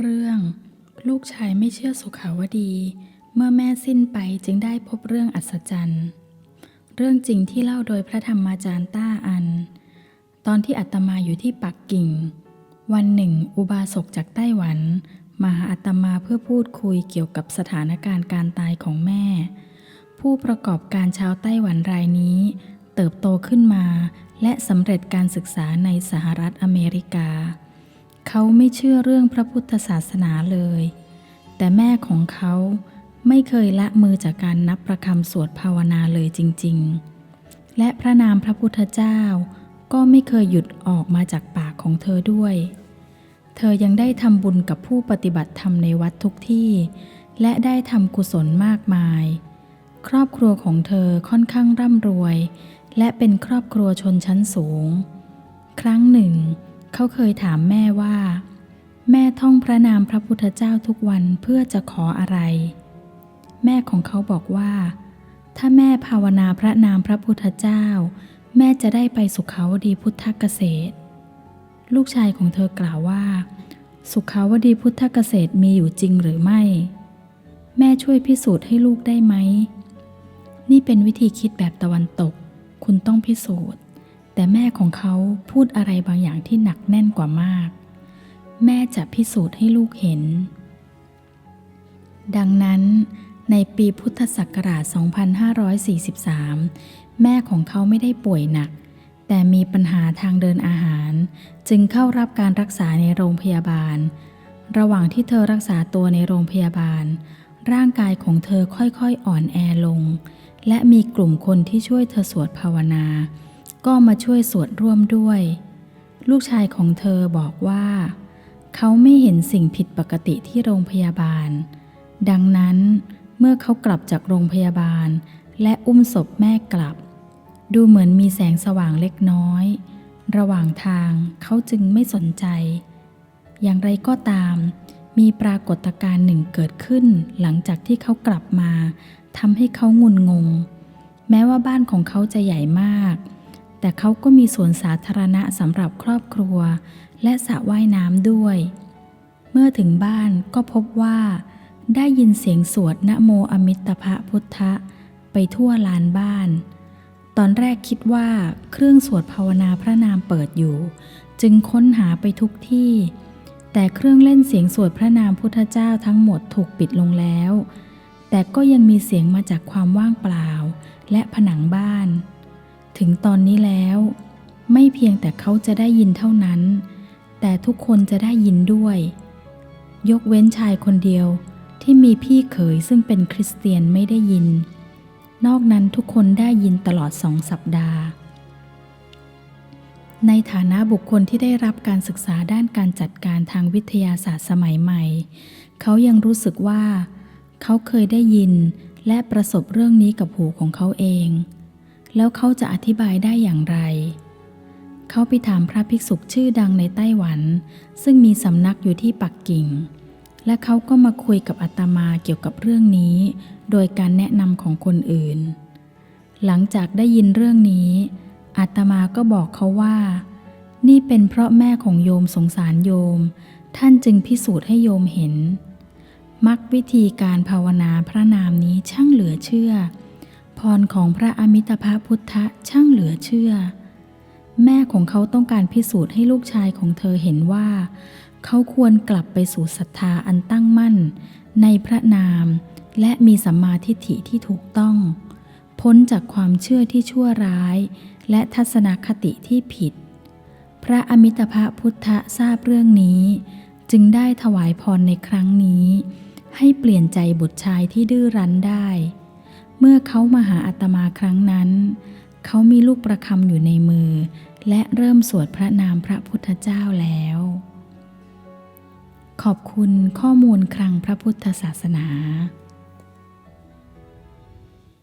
เรื่อง ลูกชายไม่เชื่อสุขาวดี เมื่อแม่สิ้นไปจึงได้พบเรื่องอัศจรรย์ เรื่องจริงที่เล่าโดยพระธรรมาจารย์ต้าอัน ตอนที่อาตมาอยู่ที่ปักกิ่ง วันหนึ่ง อุบาสกจากไต้หวัน มาหาอาตมาเพื่อพูดคุยเกี่ยวกับสถานการณ์การตายของแม่ ผู้ประกอบการชาวไต้หวันรายนี้ เติบโตขึ้นมาและสำเร็จการศึกษาในสหรัฐอเมริกา เขาไม่เชื่อเรื่องพระพุทธศาสนาเลย แต่แม่ของเขาไม่เคยละมือจากการนับประคำสวดภาวนาเลยจริง ๆ และพระนามพระพุทธเจ้าก็ไม่เคยหยุดออกมาจากปากของเธอด้วย เธอยังได้ทำบุญกับผู้ปฏิบัติธรรมในวัดทุกที่ และได้ทำกุศลมากมาย ครอบครัวของเธอค่อนข้างร่ำรวย และเป็นครอบครัวชนชั้นสูง ครั้งหนึ่งเเขาเคยถามแม่ว่า แม่ท่องพระนามพระพุทธเจ้าทุกวันเพื่อจะขออะไร แม่ของเขาบอกว่า ถ้าแม่ภาวนาพระนามพระพุทธเจ้า แม่จะได้ไปสุขาวดีพุทธเกษตร ลูกชายของเธอกล่าวว่า สุขาวดีพุทธเกษตรมีอยู่จริงหรือไม่ แม่ช่วยพิสูจน์ให้ลูกได้ไหม นี่เป็นวิธีคิดแบบตะวันตก คุณต้องพิสูจน์ แต่แม่ของเขาพูดอะไรบางอย่างที่หนักแน่นกว่ามาก แม่จะพิสูจน์ให้ลูกเห็น ดังนั้น ในปีพุทธศักราช 2543 แม่ของเขาไม่ได้ป่วยหนัก แต่มีปัญหาทางเดินอาหาร จึงเข้ารับการรักษาในโรงพยาบาล ระหว่างที่เธอรักษาตัวในโรงพยาบาล ร่างกายของเธอค่อยๆอ่อนแอลง และมีกลุ่มคนที่ช่วยเธอสวดภาวนา ก็มาช่วยสวดร่วมด้วย ลูกชายของเธอบอกว่า เขาไม่เห็นสิ่งผิดปกติที่โรงพยาบาล ดังนั้นเมื่อเขากลับจากโรงพยาบาล และอุ้มศพแม่กลับ ดูเหมือนมีแสงสว่างเล็กน้อย ระหว่างทางเขาจึงไม่สนใจ อย่างไรก็ตาม มีปรากฏการณ์หนึ่งเกิดขึ้น หลังจากที่เขากลับมาทำให้เขางุนงง แม้ว่าบ้านของเขาจะใหญ่มาก แต่เขาก็มีสวนสาธารณะสำหรับครอบครัว และสระว่ายน้ำด้วย เมื่อถึงบ้านก็พบว่า ได้ยินเสียงสวดนะโมอมิตรภะพุทธะ ไปทั่วลานบ้าน ตอนแรกคิดว่าเครื่องสวดภาวนาพระนามเปิดอยู่ จึงค้นหาไปทุกที่ แต่เครื่องเล่นเสียงสวดพระนามพุทธเจ้าทั้งหมดถูกปิดลงแล้ว แต่ก็ยังมีเสียงมาจากความว่างเปล่า และผนังบ้าน ถึงตอนนี้แล้ว ไม่เพียงแต่เขาจะได้ยินเท่านั้น แต่ทุกคนจะได้ยินด้วย ยกเว้นชายคนเดียวที่มีพี่เขยซึ่งเป็นคริสเตียนไม่ได้ยิน นอกนั้นทุกคนได้ยินตลอดสองสัปดาห์ ในฐานะบุคคลที่ได้รับการศึกษาด้านการจัดการทางวิทยาศาสตร์สมัยใหม่ เขายังรู้สึกว่า เขาเคยได้ยินและประสบเรื่องนี้กับหูของเขาเอง แล้วเขาจะอธิบายได้อย่างไร เขาไปถามพระภิกษุชื่อดังในไต้หวัน ซึ่งมีสำนักอยู่ที่ปักกิ่ง และเขาก็มาคุยกับอาตมาเกี่ยวกับเรื่องนี้ โดยการแนะนำของคนอื่น หลังจากได้ยินเรื่องนี้อาตมาก็บอกเขาว่า นี่เป็นเพราะแม่ของโยมสงสารโยม ท่านจึงพิสูจน์ให้โยมเห็นมักวิธีการภาวนาพระนามนี้ช่างเหลือเชื่อ พรของพระอมิตภพุทธะช่างเหลือเชื่อ แม่ของเขาต้องการพิสูจน์ให้ลูกชายของเธอเห็นว่า เขาควรกลับไปสู่ศรัทธาอันตั้งมั่น ในพระนาม และมีสัมมาทิฏฐิที่ถูกต้อง พ้นจากความเชื่อที่ชั่วร้าย และทัศนคติที่ผิด พระอมิตภพุทธะทราบเรื่องนี้ จึงได้ถวายพรในครั้งนี้ ให้เปลี่ยนใจบุตรชายที่ดื้อรั้นได้ เมื่อเขามาหาอาตมาครั้งนั้น เขามีลูกประคำอยู่ในมือ และเริ่มสวดพระนามพระพุทธเจ้าแล้ว ขอบคุณข้อมูลคลังพระพุทธศาสนา